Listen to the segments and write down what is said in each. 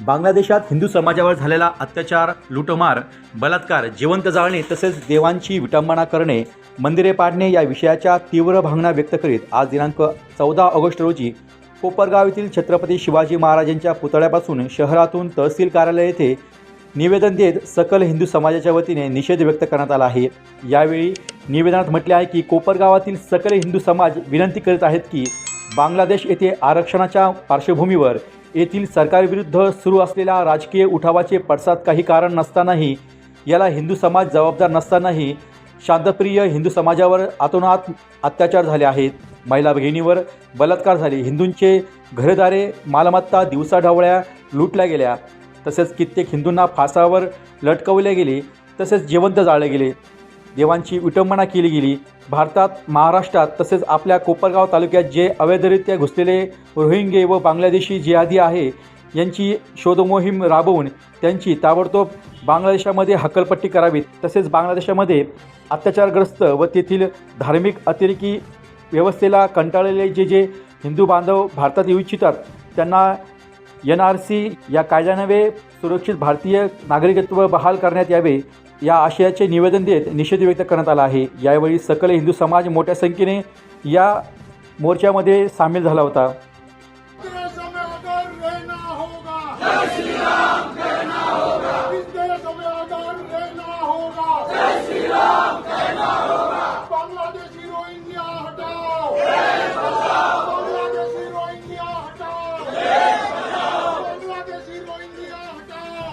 बांगलादेशात हिंदू समाजावर झालेला अत्याचार लुटमार बलात्कार जिवंत जाळणे तसेच देवांची विटंबना करणे मंदिरे पाडणे या विषयाच्या तीव्र भावना व्यक्त करीत आज दिनांक चौदा ऑगस्ट रोजी कोपरगाव येथील छत्रपती शिवाजी महाराजांच्या पुतळ्यापासून शहरातून तहसील कार्यालय येथे निवेदन देत सकल हिंदू समाजाच्या वतीने निषेध व्यक्त करण्यात आला आहे. यावेळी निवेदनात म्हटले आहे की कोपरगावातील सकल हिंदू समाज विनंती करीत आहेत की बांगलादेश येथे आरक्षणाच्या पार्श्वभूमीवर येथील सरकारविरुद्ध सुरू असलेल्या राजकीय उठावाचे पडसाद काही कारण नसतानाही याला हिंदू समाज जबाबदार नसतानाही शांतप्रिय हिंदू समाजावर आतोनात अत्याचार झाले आहेत. महिला भगिनीवर बलात्कार झाले. हिंदूंचे घरदारे मालमत्ता दिवसाढवळ्या लुटल्या गेल्या. तसेच कित्येक हिंदूंना फासावर लटकवले गेले. तसेच जिवंत जाळले गेले. देवांची विटंबना केली गेली. भारतात महाराष्ट्रात तसेच आपल्या कोपरगाव तालुक्यात जे अवैधरित्या घुसलेले रोहिंगे व बांगलादेशी जिहादी आहे यांची शोधमोहीम राबवून त्यांची ताबडतोब बांगलादेशामध्ये हकलपट्टी करावी. तसेच बांगलादेशामध्ये अत्याचारग्रस्त व तेथील धार्मिक अतिरेकी व्यवस्थेला कंटाळलेले जे जे हिंदू बांधव भारतात येऊ इच्छितात त्यांना एन आर सी या कायद्यानवे सुरक्षित भारतीय नागरिकत्व बहाल करण्यात यावे या आशयाचे निवेदन देत निषेध व्यक्त करण्यात आला आहे. यावेळी सकल हिंदू समाज मोठ्या संख्येने या मोर्चामध्ये सामील झाला होता देश में अगर रहना होगा जय श्री राम कहना होगा इस देश में अगर रहना होगा जय श्री राम कहना होगा बांग्लादेशी रोहिंग्या हटाओ बांग्लादेशी रोहिंग्या हटाओ बांग्लादेशी रोहिंग्या हटाओ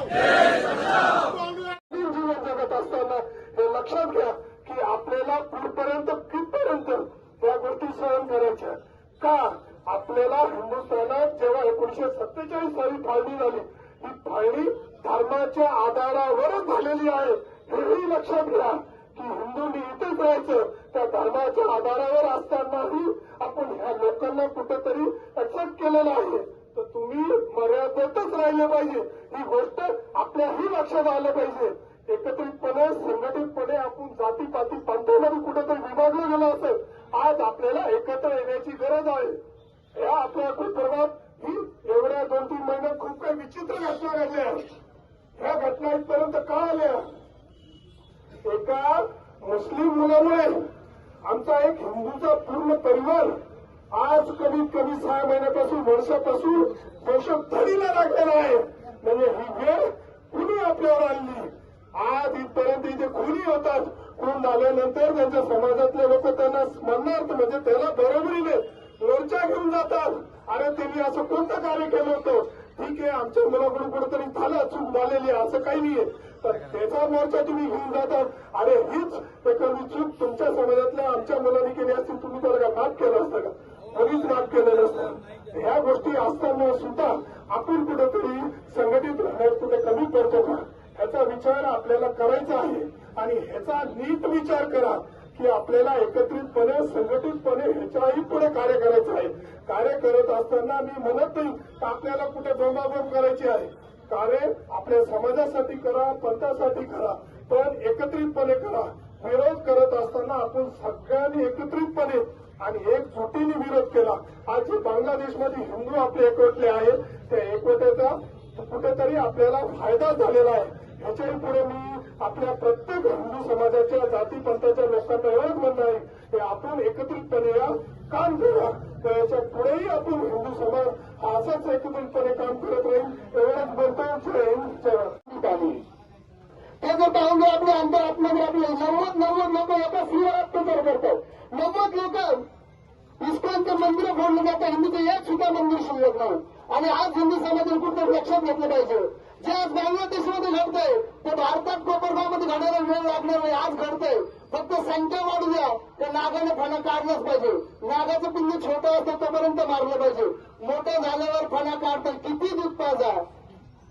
बांग्ला- जीवन जगत असताना हे लक्षात घ्या की आपल्याला पुढपर्यंत कितपर्यंत या गोष्टी सहन करायच्या का? आपल्याला हिंदुस्थानात जेव्हा एकोणीशे सत्तेचाळीस साली फाळणी झाली ही फाळणी धर्माच्या आधारावरच झालेली आहे. हेही लक्षात घ्या की हिंदूंनी इथेच राहायचं त्या धर्माच्या आधारावर असतानाही आपण ह्या लोकांना कुठेतरी अटक केलेलं आहे. तर तुम्ही मर्यादेतच राहिले पाहिजे. ही गोष्ट आपल्याही लक्षात आलं पाहिजे. एकत्रितपणे संघटितपणे आपण जाती पाती पंथामध्ये कुठेतरी विभागलं गेलं असेल आज आपल्याला एकत्र येण्याची गरज आहे. या आपल्या कुटुंबात ही एवढ्या दोन तीन महिन्यात खूप काही विचित्र घटना घडल्या. ह्या घटना इथपर्यंत का आल्या? एका मुस्लिम मुलामुळे आमचा एक हिंदूचा पूर्ण परिवार आज कमीत कमी सहा महिन्यापासून वर्षापासून देशोधडीला लागलेला आहे. म्हणजे ही वेळ कुणी आपल्यावर आणली? आज इथपर्यंत इथे खुनी होतात. खून झाल्यानंतर त्यांच्या समाजातले लोक त्यांना स्मरणार्थ म्हणजे त्याला बरोबरीने मोर्चा घेऊन जातात. अरे त्यांनी असं कोणतं कार्य केलं होतं? ठीक आहे आमच्या मुलाकडून कुठेतरी झालं चूक झालेली आहे असं काही नाहीये. तर त्याचा मोर्चा तुम्ही घेऊन जातात. अरे हीच एखादी चूक तुमच्या समाजातल्या आमच्या मुलांनी केली असतील तुम्ही त्याला का माफ केलं असतं का? कोणीच माफ केलं नसतं. ह्या गोष्टी असताना सुद्धा आपण कुठेतरी संघटित राहण्यात कुठे कमी पडतो का? विचार आपल्याला करायचा आहे. आणि ह्याचा नीट विचार करा की आपल्याला एकत्रितपणे संघटितपणे ह्याच्याही पुढे कार्य करायचं आहे. कार्य करत असताना मी म्हणत नाही की आपल्याला कुठे बोंबाबोंब करायची आहे. कार्य आपल्या समाजासाठी करा पंथासाठी करा पण एकत्रितपणे करा. विरोध करत असताना आपण सगळ्यांनी एकत्रितपणे आणि एकजुटीने विरोध केला. आज जे बांगलादेशमध्ये हिंदू आपले एकवटले आहेत. त्या एकवट्याचा कुठेतरी आपल्याला फायदा झालेला आहे. ह्याच्याही पुढे मी आपल्या प्रत्येक हिंदू समाजाच्या जाती पंथाच्या लोकांना एवढंच म्हणणं आहे की आपण एकत्रितपणे या काम करा. तर याच्या पुढेही आपण हिंदू समाज हा असाच एकत्रितपणे काम करत राहील एवढंच बोलतो. जय हिंद जय ते जर पाहून आपल्या अंतरात्म्यामध्ये आपले नव्वद नव्वद लोक एका स्त्रीवर अत्याचार करतात नव्वद लोक इस्कॉनचं मंदिर फोडलं जातं हिंदूचं एक सुद्धा मंदिर शिल्लक नाही. आणि आज हिंदू समाजाने कुठं लक्षात घेतलं पाहिजे? जे आज बांगलादेशमध्ये घडतंय ते भारतात कोपरगावमध्ये घडायला वेळ लागणार नाही आज घडतंय. फक्त संख्या वाढू द्या तर नागाने फणा काढलाच पाहिजे. नागाचं पिंड छोटं असतं तोपर्यंत मारलं पाहिजे. मोठं झाल्यावर फणा काढतात किती दूध पाजा?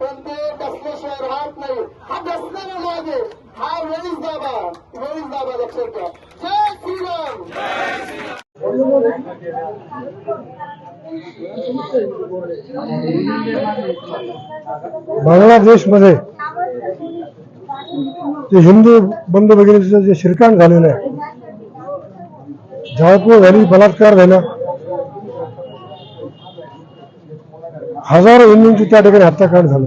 पण ते डसल्याशिवाय राहत नाही. हा डसणारा नाग आहे. हा वेळीच दाबा. वेळीच दाबा लक्षात घ्या जय श्रीराम! बांगलादेशमध्ये ते हिंदू बंधू भगिनीचं जे शिरकाण झालेलं आहे जाळपोळ झाली बलात्कार झाला. हजारो हिंदूंची त्या ठिकाणी हत्याकांड झालं.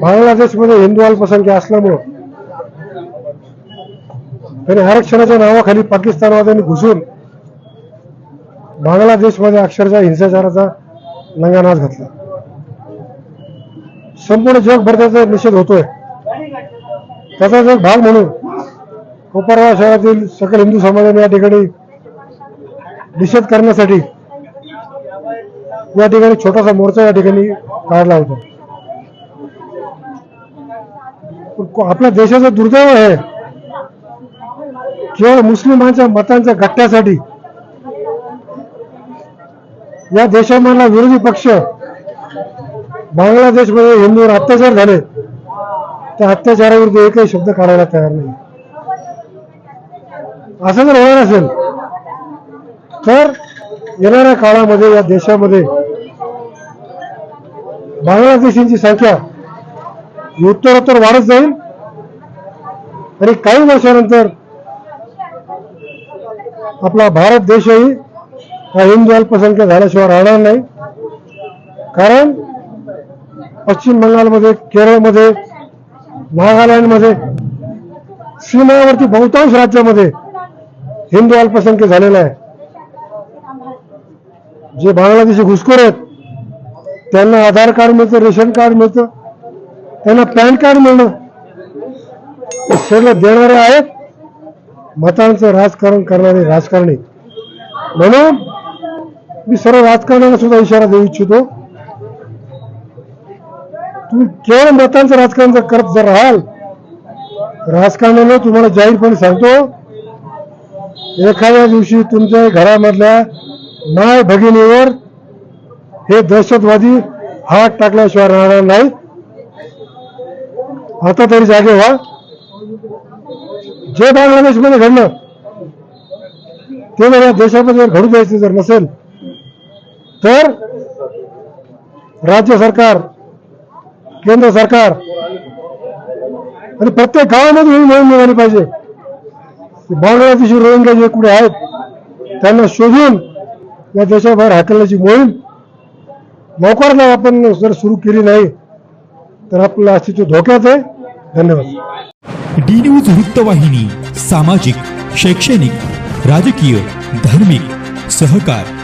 बांगलादेशमध्ये हिंदू अल्पसंख्या असल्यामुळं त्यांनी आरक्षणाच्या नावाखाली पाकिस्तानवाद्यांनी घुसून बांगलादेशमध्ये अक्षरशः हिंसाचाराचा नंगानाच घातला. संपूर्ण जगभर त्याचा निषेध होतोय. त्याचाच एक भाग म्हणून कोपरगाव शहरातील सकल हिंदू समाजाने या ठिकाणी निषेध करण्यासाठी या ठिकाणी छोटासा मोर्चा या ठिकाणी काढला होता. आपल्या देशाचं दुर्दैव आहे. केवळ मुस्लिमांच्या मतांच्या गट्ट्यासाठी या देशामधला विरोधी पक्ष बांगलादेशमध्ये हिंदूवर अत्याचार झाले त्या अत्याचाराविरुद्ध एकही शब्द काढायला तयार नाही. असं जर होणार असेल तर येणाऱ्या काळामध्ये या देशामध्ये बांगलादेशींची संख्या उत्तरोत्तर वाढत जाईल. आणि काही वर्षानंतर आपला भारत देशही हा हिंदू अल्पसंख्या झाल्याशिवाय राहणार नाही. कारण पश्चिम बंगालमध्ये केरळमध्ये नागालँडमध्ये सीमावर्ती बहुतांश राज्यामध्ये हिंदू अल्पसंख्य झालेला आहे. जे बांगलादेशी घुसखोर आहेत त्यांना आधार कार्ड मिळतं रेशन कार्ड मिळतं त्यांना पॅन कार्ड मिळणं सगळं देणारे आहेत. मतांचं राजकारण करणारे राजकारणी. म्हणून मी सर्व राजकारणाला सुद्धा इशारा देऊ इच्छितो. तुम्ही केवळ मतांचं राजकारण जर करत जर राहाल राजकारणाने तुम्हाला जाहीरपणे सांगतो एखाद्या दिवशी तुमच्या घरामधल्या माय भगिनीवर हे दहशतवादी हात टाकल्याशिवाय राहणार नाही आता तरी जागे व्हा. जे बांगलादेशमध्ये घडलं ते मला देशामध्ये घडू द्यायचं जर नसेल तर राज्य सरकार केंद्र सरकार आणि प्रत्येक गावामध्ये ही मोहीम निघाली पाहिजे. बांगलादेशी रोहिंग्या जे कुठे आहेत त्यांना शोधून या देशाबाहेर हाकलण्याची मोहीम लवकरात लवकर आपण जर सुरू केली नाही तर आपलं अस्तित्व धोक्यात आहे. धन्यवाद. डी न्यूज वृत्तवाहिनी सामाजिक शैक्षणिक राजकीय धार्मिक सहकार.